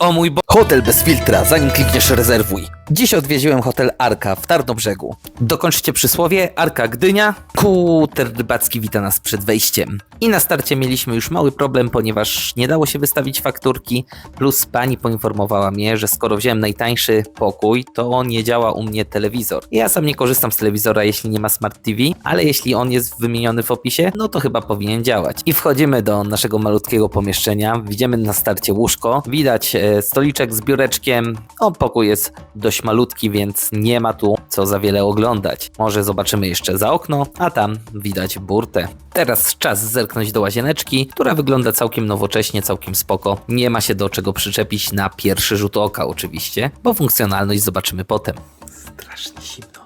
O mój bo... Hotel bez filtra, zanim klikniesz rezerwuj. Dziś odwiedziłem hotel Arka w Tarnobrzegu. Dokończcie przysłowie, Arka Gdynia. Kuter rybacki wita nas przed wejściem. I na starcie mieliśmy już mały problem, ponieważ nie dało się wystawić fakturki, plus pani poinformowała mnie, że skoro wziąłem najtańszy pokój, to nie działa u mnie telewizor. Ja sam nie korzystam z telewizora, jeśli nie ma Smart TV, ale jeśli on jest wymieniony w opisie, no to chyba powinien działać. I wchodzimy do naszego malutkiego pomieszczenia, widzimy na starcie łóżko, widać e, stoliczek z biureczkiem, o pokój jest dość malutki, więc nie ma tu co za wiele oglądać. Może zobaczymy jeszcze za okno, a tam widać burtę. Teraz czas zerknąć do łazieneczki, która wygląda całkiem nowocześnie, całkiem spoko. Nie ma się do czego przyczepić na pierwszy rzut oka oczywiście, bo funkcjonalność zobaczymy potem. Strasznie zimno.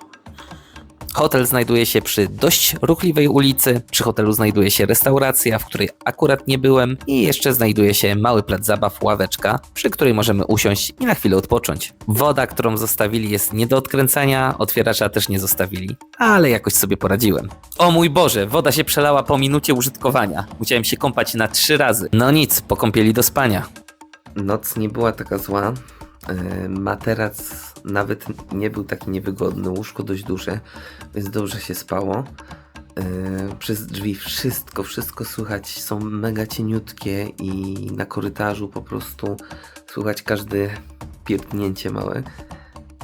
Hotel znajduje się przy dość ruchliwej ulicy. Przy hotelu znajduje się restauracja, w której akurat nie byłem, i jeszcze znajduje się mały plac zabaw, ławeczka, przy której możemy usiąść i na chwilę odpocząć. Woda, którą zostawili, jest nie do odkręcania, otwieracza też nie zostawili, ale jakoś sobie poradziłem. O mój Boże, woda się przelała po minucie użytkowania. Musiałem się kąpać na trzy razy. No nic, po kąpieli do spania. Noc nie była taka zła. E, Materac nawet nie był taki niewygodny, łóżko dość duże, więc dobrze się spało. E, Przez drzwi wszystko, wszystko słychać, są mega cieniutkie i na korytarzu po prostu słychać każde pierdnięcie małe.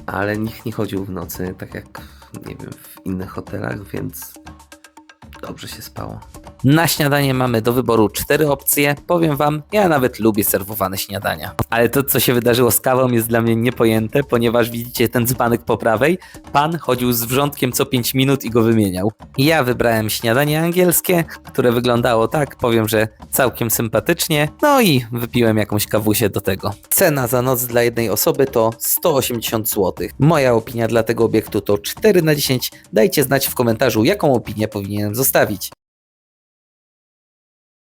Ale nikt nie chodził w nocy, tak jak nie wiem, w innych hotelach, więc dobrze się spało. Na śniadanie mamy do wyboru cztery opcje. Powiem wam, ja nawet lubię serwowane śniadania. Ale to, co się wydarzyło z kawą, jest dla mnie niepojęte, ponieważ widzicie ten dzbanek po prawej? Pan chodził z wrzątkiem co 5 minut i go wymieniał. Ja wybrałem śniadanie angielskie, które wyglądało tak, powiem, że całkiem sympatycznie. No i wypiłem jakąś kawusię do tego. Cena za noc dla jednej osoby to 180 zł. Moja opinia dla tego obiektu to 4 na 10. Dajcie znać w komentarzu, jaką opinię powinienem zostawić.